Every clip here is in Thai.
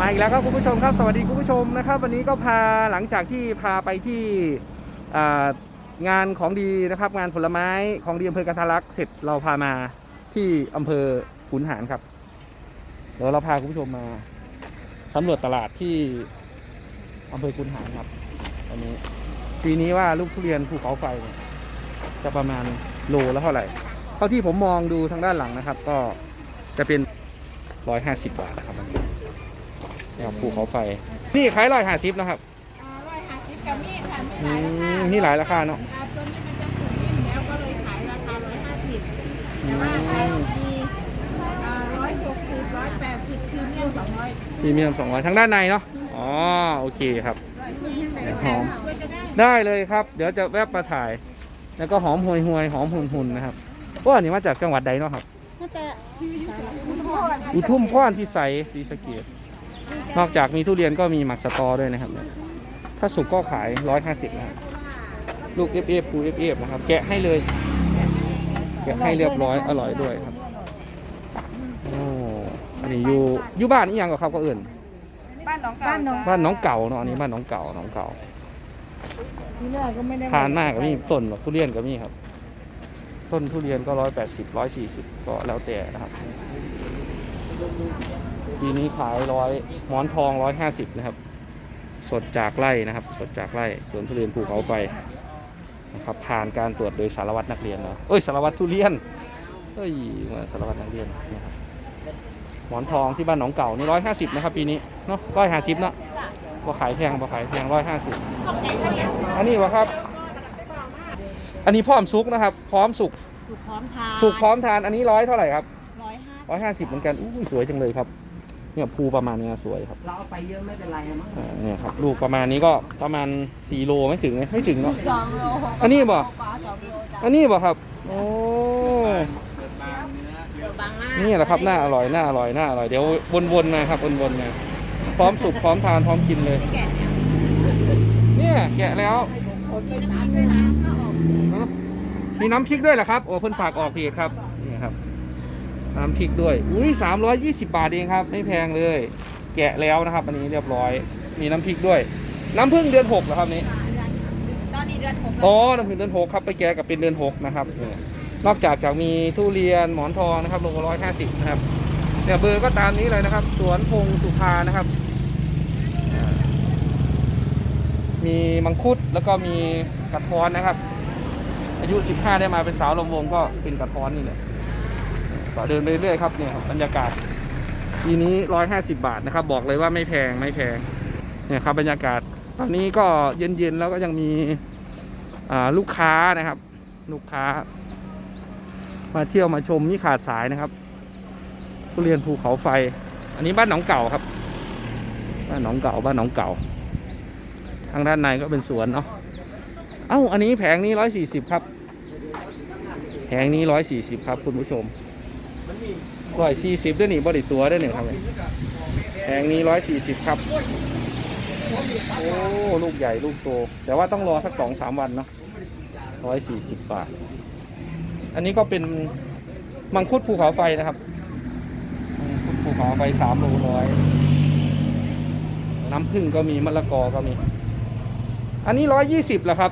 มาอีกแล้วครับคุณผู้ชมครับ สวัสดีคุณผู้ชมนะครับ วันนี้ก็พาหลังจากที่พาไปที่งานของดีนะครับ งานผลไม้ของดีอำเภอกันทารักเสร็จเราพามาที่อำเภอขุนหารครับเดี๋ยวเราพาคุณผู้ชมมาสำรวจตลาดที่อำเภอขุนหารครับวันนี้ปีนี้ว่าลูกทุเรียนภูเขาไฟจะประมาณโลละเท่าไหร่เท่าที่ผมมองดูทางด้านหลังนะครับ ก็จะเป็น 150 บาทนะครับอั นนี้เนี่ยครับภูเขาไฟ นี่ขายร้อยห้าสิบนะครับร้อยห้าสิบกับมีค่ะอืมีหลายราคามนี่หลายราคาเนาะอ่าตัวนี้มันจะสูงนิ่มแล้วก็เลยขายราคาร้อยห้าสิบแต่ว่าขายมีร้อยหกสิบร้อยแปดสิบพรีเมียมสองร้อยพรีเมียม200ทางด้านในเนาะอ๋อโอเคครับร้อยสี่สิบหอมช่วยจะได้ได้เลยครับ เดี๋ยวจะแวบมาถ่าย แล้วก็หอมห่วยห่วยๆหอมหุ่นหุ่นๆนะครับว่าอันนี้มาจากจังหวัดใดเนาะครับแต่อุทุมพรพิสัยศรีสะเกด นอกจากมีทุเรียนก็มีหมักสตอด้วยนะครับ ถ้าสุกก็ขาย150นะครับลูก FF ปู FF นะครับ แกะให้เลย แกะให้เรียบร้อยอร่อยด้วยครับโอ้อันนี้อยู่อยู่บ้านอีหยังกับครับก็เอื่น บ้านน้องบ้านน้องบ้านน้องเก่าเนาะอันนี้บ้านน้องเก่าน้องเก่าที่เลือกก็ไม่ได้ทานมากก็มีต้นแบบทุเรียนก็มีครับ ต้นทุเรียนก็ร้อยแปดสิบร้อยสี่สิบก็แล้วแต่นะครับ ปีนี้ขายร้อยหมอนทองร้อยห้าสิบนะครับ สดจากไร่นะครับ สดจากไร่สวนทุเรียนภูเขาไฟนะครับผ่านการตรวจโดยสารวัตรนักเรียนเนาะเอ้ยสารวัตรทุเรียนเอ้ยมาสารวัตรนักเรียนนะครับหมอนทองที่บ้านหนองเก่านี่ร้อยห้าสิบนะครับปีนี้เนาะร้อยห้าสิบเนาะบ่ขายแพงบ่ขายแพงร้อยห้าสิบอันนี้วะครับ อันนี้พร้อมสุกนะครับ พร้อมสุกสุกพร้อมทานสุกพร้อมทานอันนี้ร้อยเท่าไหร่ครับร้อยห้าร้อยห้าสิบเหมือนกันอู้สวยจังเลยครับ เนี่ยภูประมาณเนี้ยสวยครับเราเอาไปเยอะไม่เป็นไรอะมั้งอ่าเนี่ยครับลูกประมาณนี้ก็ประมาณ4โลไม่ถึงไหมไม่ถึงเนาะ สองโลอันนี้บ่ กว่าสองโลจ้ะอันนี้บ่ครับโอ้เดี๋ยวบางมากนี่แหละครับน่าอร่อยน่าอร่อยน่าอร่อยเดี๋ยววนๆมาครับวนๆมาพร้อมสุกพร้อมทานพร้อมกินเลย แกะเนี่ยเนี่ยแกะแล้วมีน้ำมันด้วยนะถ้าออกเลยมีน้ำพริกด้วยเหรอครับโอ้เพิ่นฝากออกเพจครับนี่ครับ น้ำพริกด้วย อุ้ยสามร้อยยี่สิบาทเองครับ ไม่แพงเลย แกะแล้วนะครับ อันนี้เรียบร้อย มีน้ำพริกด้วย น้ำผึ้งเดือนหกเหรอครับนี้ ตอนนี้เดือนหกอ๋อ น้ำผึ้งเดือนหกครับ ไปแกะกับเป็นเดือนหกนะครับเนี่ยนอกจากจะมีทุเรียนหมอนทองนะครับโลร้อยห้าสิบนะครับ เนี่ยเบอร์ก็ตามนี้เลยนะครับ สวนพงสุภานะครับอ่ามีมังคุดแล้วก็มีกระท้อนนะครับ อายุ 15 ได้มาเป็นสาวลมวงก็เป็นกระท้อนนี่แหละก็ เดินไปเรื่อยๆครับเนี่ยครับบรรยากาศทีนี้150บาทนะครับ บอกเลยว่าไม่แพงไม่แพงเนี่ยครับบรรยากาศ ตอนนี้ก็เย็นๆแล้วก็ยังมีลูกค้านะครับ ลูกค้า มาเที่ยวมาชมนี่ขาดสายนะครับทุเรียนภูเขาไฟ อันนี้บ้านหนองเก่าครับ บ้านหนองเก่าบ้านหนองเก่า ทางด้านในก็เป็นสวนเนาะเอ้าอันนี้แผงนี้ร้อยสี่สิบครับ แผงนี้ร้อยสี่สิบครับคุณผู้ชม ร้อยสี่สิบด้วยนี่บริตัวด้วยเนี่ยครับแผงนี้ร้อยสี่สิบครับ โอ้ ลูกใหญ่ลูกโต แต่ว่าต้องรอสักสองสามวันเนาะร้อยสี่สิบบาท อันนี้ก็เป็นมังคุดภูเขาไฟนะครับมังคุดภูเขาไฟสามโลร้อย น้ำผึ้งก็มีมะละกอก็มี อันนี้ร้อยยี่สิบแหละครับ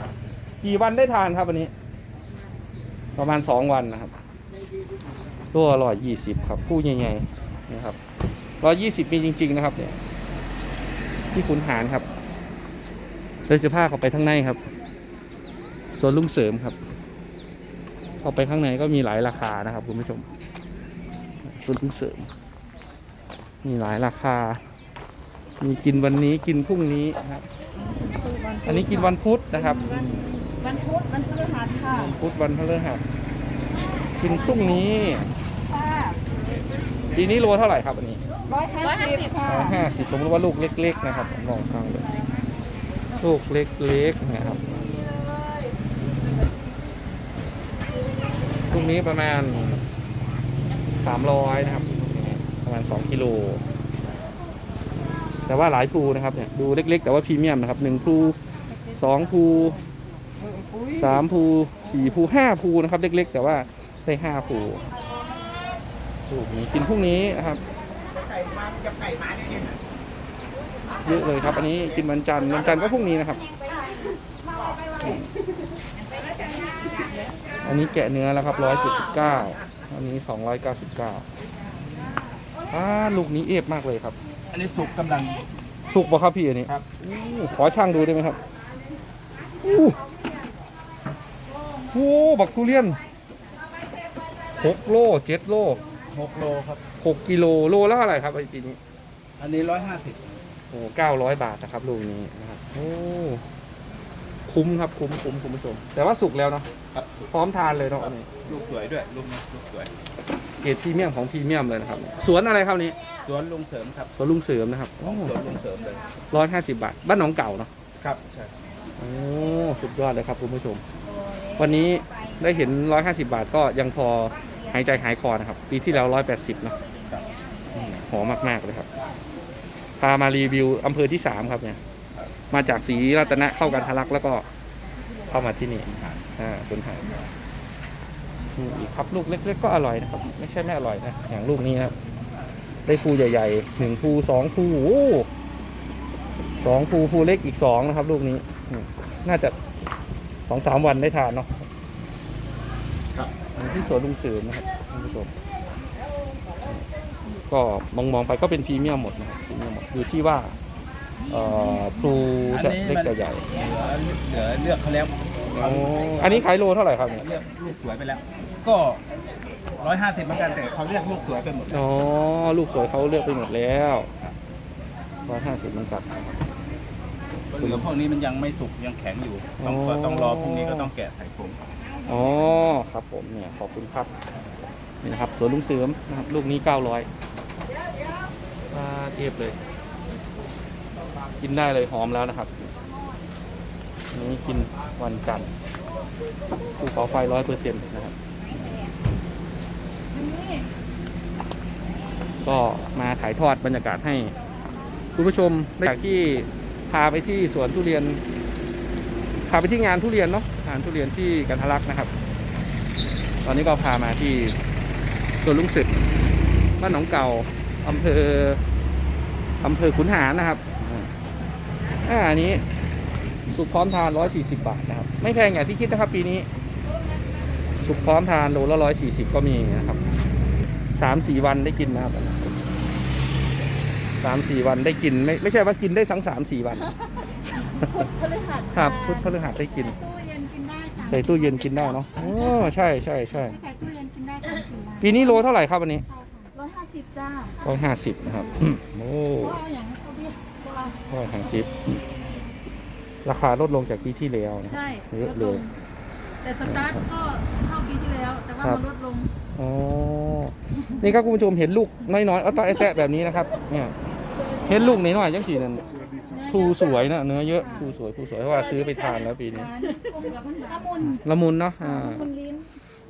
กี่วันได้ทานครับอันนี้ ประมาณสองวันนะครับ ตัวร้อยยี่สิบครับผู้ใหญ่ๆนะครับร้อยยี่สิบมีจริง ๆ นะครับเนี่ยที่ขุนหารครับเลยเสื้อผ้าเข้าไปข้างในครับสวนลุงเสริมครับ เข้าไปข้างในก็มีหลายราคานะครับคุณผู้ชมสวนลุงเสริม มีหลายราคา มีกินวันนี้กินพรุ่งนี้นะครับ อันนี้กินวันพุธนะครับวันพุธวันพฤหัสค่ะวันพุธวันพฤหัสกินพรุ่งนี้ค่ะ ปีนี้โลเท่าไหร่ครับอันนี้ร้อยห้าสิบค่ะร้อยห้าสิบสมมติว่าลูกเล็ก ๆ นะครับผมลองฟังเลยลูกเล็กๆนะครับพรุ่งนี้ประมาณสามร้อยนะครับ ประมาณสองกิโลแต่ว่าหลายภูนะครับเนี่ยดูเล็ก ๆ แต่ว่าพรีเมียมนะครับหนึ่งภูสองภูสามภูสี่ภูห้าภูนะครับ เล็ก ๆ แต่ว่าได้ห้าภู ลูกนี้กินพรุ่งนี้นะครับไก่มาจะไก่มาเนี่ยเนี่ยเยอะเลยครับ อันนี้กินวันจันทร์วันจันทร์ก็พรุ่งนี้นะครับอืมอันนี้แกะเนื้อแล้วครับร้อยเจ็ดสิบเก้าอันนี้สองร้อยเก้าสิบเก้าอ่าลูกนี้เอฟมากเลยครับ อันนี้สุกกำลังสุกป่ะครับพี่อันนี้ครับอู้ขอช่างดูได้ไหมครับอู้โอ้บักทุเรียนหกโลเจ็ดโล หกโลครับ หกกิโลโลละเท่าไหร่ครับไอ้ปีนี้อันนี้ร้อยห้าสิบโอ้เก้าร้อยบาทนะครับลูกนี้นะครับโอ้คุ้มครับคุ้มคุ้มคุณผู้ชม แต่ว่าสุกแล้วเนาะครับพร้อมทานเลยเนาะอันนี้ลูกสวยด้วยลูกนี้ลูกสวย เกรดพรีเมียมของพรีเมียมเลยนะครับ สวนอะไรครับนี้สวนลุงเสริมครับสวนลุงเสริมนะครับของสวนลุงเสริมเลยร้อยห้าสิบบาท บ้านหนองเก่าเนาะครับใช่โอ้สุดยอดเลยครับคุณผู้ชม วันนี้ได้เห็น150บาทก็ยังพอหายใจหายคอนะครับ ปีที่แล้ว180เนอะครับอืมหอมมาก ๆ เลยครับ พามารีวิวอำเภอที่3ครับเนี่ย มาจากศรีรัตนะเข้ากันทะลักแล้วก็เข้ามาที่นี่อ่าคุณหายอืมอีกครับลูกเล็ก ๆ ก็อร่อยนะครับ ไม่ใช่ไม่อร่อยนะ อย่างลูกนี้นะครับ ได้ภูใหญ่ๆหนึ่งภูสองภูโอ้โหสองภูภูเล็กอีกสองนะครับ ลูกนี้อืมน่าจะสองสามวันได้ทานเนาะครับอยู่ ที่สวนลุงเสริมนะครับท่านผู้ชม ก็มองมองๆไปก็เป็นพรีเมียมหมดนะครับพรีเมียมหมดอยู่ที่ว่าเอ่อพลูจะเล็กจะใหญ่เหลือเหลือเลือกเขาแล้วอ๋ออันนี้ขายโลเท่าไหร่ครับเนี่ยเลือกลูกสวยไปแล้ว ก็ร้อยห้าสิบเหมือนกันแต่เขาเลือกลูกสวยไปหมดอ๋อลูกสวยเขาเลือกไปหมดแล้วร้อยห้าสิบมันกัด เหลือพวกนี้มันยังไม่สุกยังแข็งอยู่ต้องอ๋อต้องรอพรุ่งนี้ก็ต้องแกะไข่ผง อ๋อครับผมเนี่ยขอบคุณครับนี่นะครับสวนลุงเสริมนะครับลูกนี้เก้าร้อยเอฟเลย กินได้เลยหอมแล้วนะครับนนี้กินวันจันทร์ภูเขาไฟร้อยเปอร์เซ็นต์นะครับ ก็มาถ่ายทอดบรรยากาศให้ คุณผู้ชมได้จากที่พาไปที่สวนทุเรียน พาไปที่งานทุเรียนเนาะงานทุเรียนที่กันทะลักนะครับ ตอนนี้ก็พามาที่สวนลุงศึกบ้านหนองเก่าอำเภออำเภอขุนหารนะครับอ่าอันนี้สุกพร้อมทาน140บาทนะครับ ไม่แพงอย่างที่คิดนะครับปีนี้ สุกพร้อมทานโลละ140ก็มีนะครับสามสี่วันได้กินนะครับสามสี่วันได้กินไม่ไม่ใช่ว่ากินได้ทั้งสามสี่วัน พฤหัสครับพุธพฤหัสได้กิน ตู้เย็นกินได้สามใส่ตู้เย็นกินได้เนาะโอ้ใช่ใช่ใช่ใส่ตู้เย็นกินได้สามสี่วันปีนี้โลเท่าไหร่ครับวันนี้ร้อยห้าสิบจ้าร้อยห้าสิบนะครับ โอ้ก็เอาอย่างเขาเรียกว่าร้อยห้าสิบราคาลดลงจากปีที่แล้วนะใช่เยอะเลยแต่สตาร์ทก็เท่าปีที่แล้ว แต่ว่าครับมันลดลงอ๋อนี่ครับคุณผู้ชมเห็นลูกน้อยๆเอาตาไอแตะแบบนี้นะครับเนี่ยเห็นลูกน้อยๆจังสีนั่น ภูสวยนะเนื้อเยอะภูสวยภูสวยเพราะว่าซื้อไปทานแล้วปีนี้หวานกลมกับละมุนละมุนเนาะอ่าละมุนลิ้น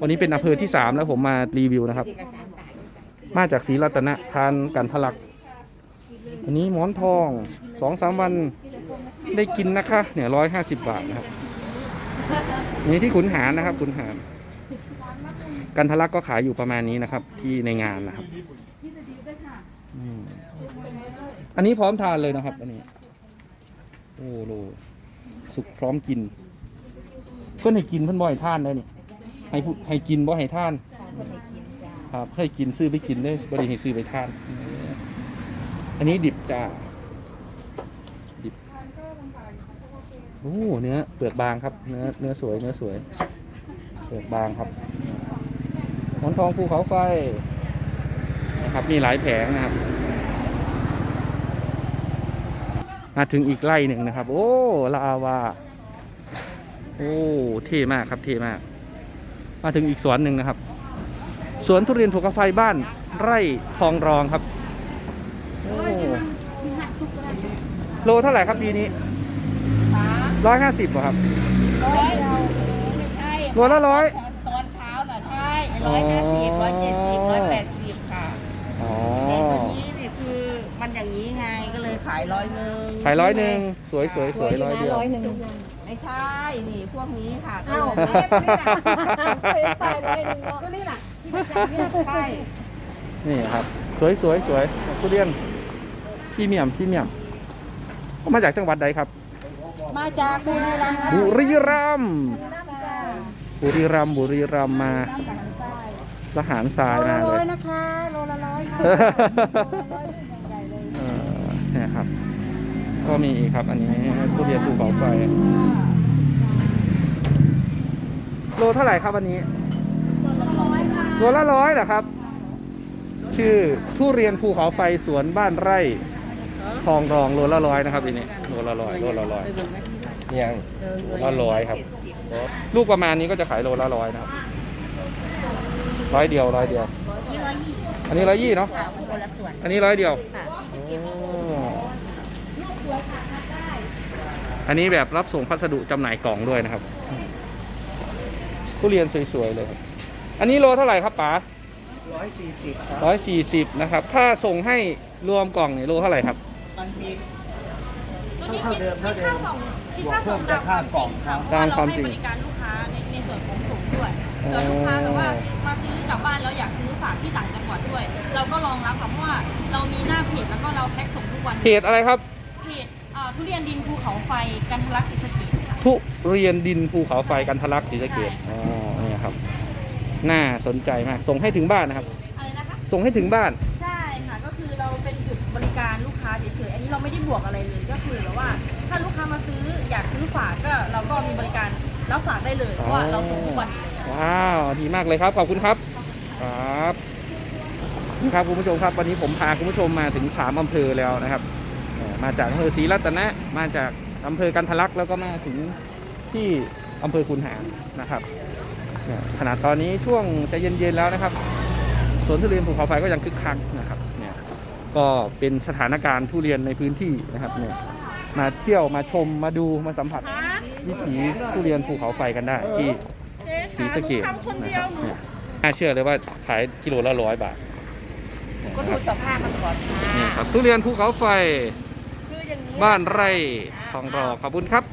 วันนี้เป็นอำเภอที่สามแล้วผมมารีวิวนะครับ มาจากศรีรัตนะทานกันทะลัก อันนี้หมอนทองสองสามวันได้กินนะคะ เนี่ยร้อยห้าสิบบาทนะครับนี่ที่ขุนหารนะครับขุนหาร กันทะลักก็ขายอยู่ประมาณนี้นะครับ ที่ในงานนะครับอืมอันนี้พร้อมทานเลยนะครับ อันนี้ โอ้โหสุกพร้อมกิน เพื่อนให้กินเพื่อนบ่อยทานได้นี่ให้ผู้ให้กินบ่ให้ทาน ครับให้กินซื้อไปกินได้บริให้ซื้อไปทาน อันนี้ดิบจ้าดิบโอ้เนื้อเปลือกบางครับเนื้อเนื้อสวยเนื้อสวย เปลือกบางครับหมอนทองภูเขาไฟนะครับมีหลายแผงนะครับ มาถึงอีกไร่หนึ่งนะครับ โอ้ลาวาโอ้เท่มากครับเท่มาก มาถึงอีกสวนหนึ่งนะครับ สวนทุเรียนภูเขาไฟบ้านไร่ทองรองครับโอ้โลเท่าไหร่ครับปีนี้ร้อยห้าสิบครับร้อยเราไม่ใช่โลละร้อยตอนเช้าน่ะใช่ร้อยห้าสิบร้อยเจ็ดสิบร้อยแปดสิบค่ะ อ๋อ แต่ตัวนี้เนี่ยคือมันอย่างนี้ไงก็เลยขายร้อยหนึ่งขายร้อยหนึ่งสวยสวยสวยร้อยเดียวไม่ใช่ นี่พวกนี้ค่ะก็อ้าวลงเคยไปเลยหนึ่งรอบก็นี่แหละที่มันจะเนี่ยใช่นี่ครับ สวยสวยสวยทุเรียนพี่เมียมพี่เมียมมาจากจังหวัดใดครับมาจากบุรีรัมย์ค่ะบุรีรัมย์จ้าบุรีรัมย์บุรีรัมย์มาทหารทรายโลมาละเลร้อยยนะคะโลละร้อยค่ะ ก็มีอีกครับ อันนี้ทุเรียนภูเขาไฟโลเท่าไหร่ครับอันนี้โลละร้อยเหรอครับ ชื่อทุเรียนภูเขาไฟสวนบ้านไร่ทองรองโลละร้อยนะครับอันนี้โลละร้อยโลละร้อยยังโลละร้อยครับ ลูกประมาณนี้ก็จะขายโลละร้อยนะครับร้อยเดียวร้อยเดียวยี่ร้อยยี่อันนี้ร้อยยี่เนาะค่ะมันคนละส่วนอันนี้ร้อยเดียวค่ะโอ้ อันนี้แบบรับส่งพัสดุจำหน่ายกล่องด้วยนะครับทุเรียนสวยๆเลยครับ อันนี้โลเท่าไหร่ครับป๋าร้อยสี่สิบครับร้อยสี่สิบนะครับ ถ้าส่งให้รวมกล่องเนี่ยโลเท่าไหร่ครับมันมีเท่าเดิมเท่าเดิมบวกเพิ่มจากค่ากล่องครับตามความจริงเให้บริการลูกค้าในในส่วนของส่งด้วยเกิดลูกค้าแบบว่าซื้อมาซื้อกลับบ้านแล้วอยากซื้อฝากที่ต่างจังหวัดด้วย เราก็รองรับค่ะเพราะว่าเรามีหน้าเพจแล้วก็เราแพ็คส่งทุกวันเพจอะไรครับ เพจอ่าทุเรียนดินภูเขาไฟกันทะลักศรีสะเกษค่ะ ทุเรียนดินภูเขาไฟกันทะลักศรีสะเกดอ๋อเนี่ยครับ น่าสนใจมาก ส่งให้ถึงบ้านนะครับ อะไรนะคะ ส่งให้ถึงบ้าน ใช่ค่ะ ก็คือเราเป็นจุดบริการลูกค้าเฉยๆ อันนี้เราไม่ได้บวกอะไรเลย ก็คือแบบว่าถ้าลูกค้ามาซื้ออยากซื้อฝากก็เราก็มีบริการรับฝากได้เลยเพราะว่าเราส่งทุกวัน ว้าว ดีมากเลยครับ ขอบคุณครับ ครับนี่ครับคุณผู้ชมครับ วันนี้ผมพาคุณผู้ชมมาถึงสามอำเภอแล้วนะครับเอ่อ มาจากอำเภอศรีรัตนะ มาจากอำเภอกันทะลักแล้วก็มาถึงที่อำเภอคุนหารนะครับเนี่ยขนาดตอนนี้ช่วงจะเย็นๆแล้วนะครับสวนทุเรียนภูเขาไฟก็ยังคึกคักนะครับเนี่ยก็เป็นสถานการณ์ทุเรียนในพื้นที่นะครับเนี่ยมาเที่ยวมาชมมาดูมาสัมผัสวิถีทุเรียนภูเขาไฟกันได้ที่ศรีสะเกดนะครับเนี่ยน่าเชื่อเลยว่าขายกิโลละร้อยบาทก็ดูสภาพมันก่อนค่ะเนี่ยครับทุเรียนภูเขาไฟคืออย่างนี้ บ้านไร่ทองรอขอบคุณครับ